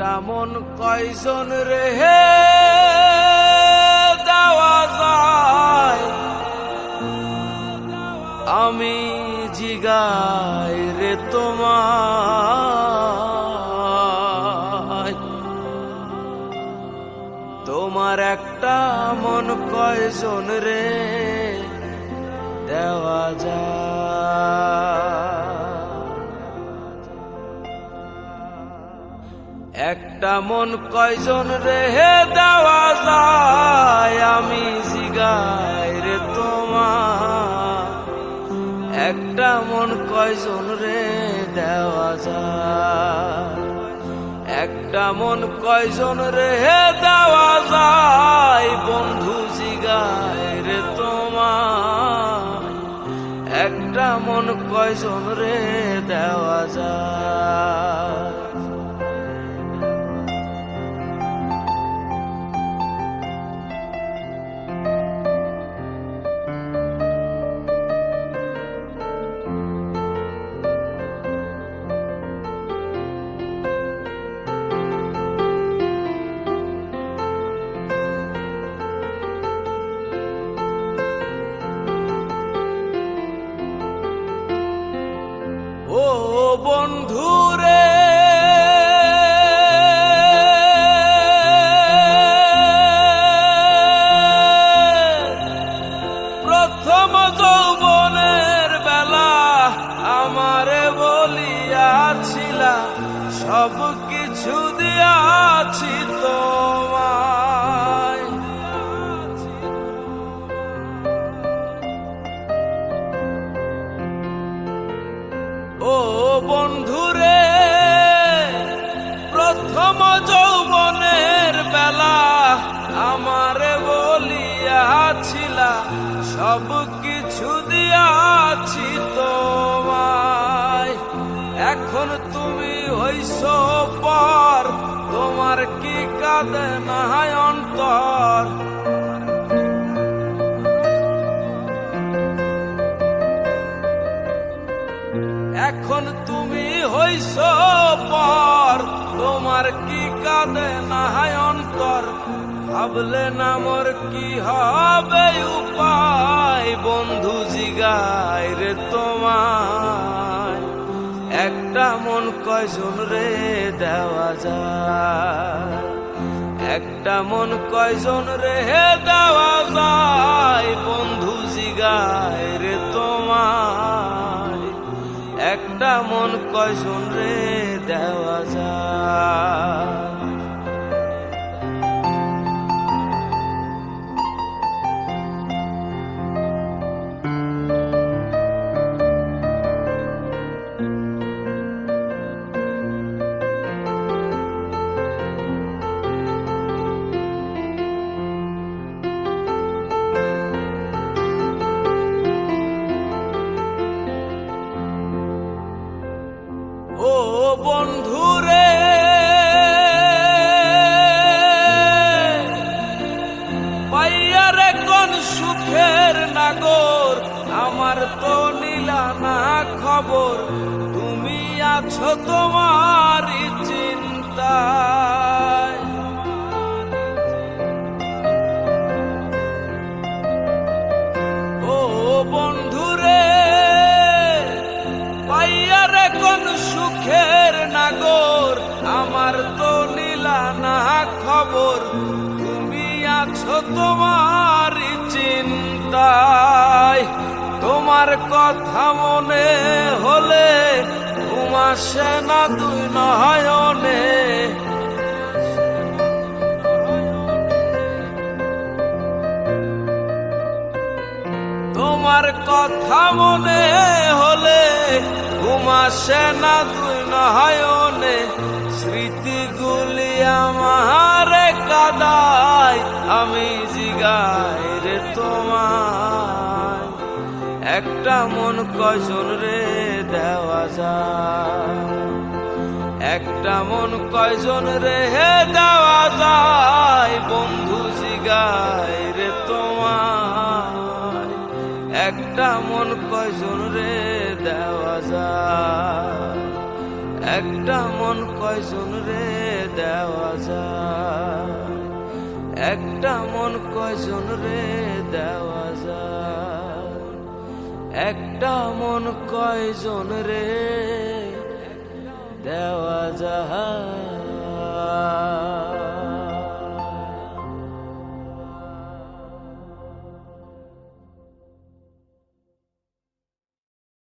একটা মন কয়জন রেহে দেওয়া যায়? আমি জিগাই রে তোমার তোমার একটা মন কয়জন রে দেওয়া যায়? একটা মন কয়জন রেহে দেওয়া যায়? আমি জিগাই রে তোমার। একটা মন কয়জন রে দেওয়া যায়? একটা মন কয়জন রেহে দেওয়া যায়? বন্ধু জিগাই রে তোমার। একটা মন কয়জন রে দেওয়া যায়? বন্ধু রে প্রথম যৌবনের বেলা আমারে বলিয়াছিলা সব কিছু দিয়াছি তোমায় বন্ধুরে, প্রথম যৌবনের বেলা আমারে বলিয়াছিলা, সব কিছু দিয়াছি তোমায়। এখন তুমি হইছ পর, তোমার কি কাঁদে না অন্তর? এখন তুমি হইছ পর, তোমার কি কাঁদে না অন্তর? ভাবলে না মোর কি হবে উপায়? বন্ধু জিগায় রে তোমায়। একটা মন কয়জন রে দেওয়া যায়? একটা মন কয়জন রে দেওয়া যায়? বন্ধু জিগায় একটা মন কয়জন রে দেওয়া যায় বন্ধুরে। পাইয়ারে কোন সুখের নাগর আমার তো নীলা না খবর। তুমি আছো তোমার চিন্তায় খবর, তুমি আছো তোমার চিন্তায়। তোমার কথা মনে হলে ঘুমাসে না দুই নয়নে। তোমার কথা মনে হলে ঘুমাসে না দুই নয়নে। আমার কাদায়, আমি জিগাই রে তোমার একটা মন কজন রে দেওয়া যায়? একটা মন কয়জন রে দেওয়া যায়? বন্ধু জিগায় রে তোমার একটা মন কয়জন রে দেওয়া যায়? একটা মন কয়জন রে দেওয়া যায়? একটা মন কয়জন রে দেওয়া যায়? একটা মন কয়জন রে দেওয়া যায়?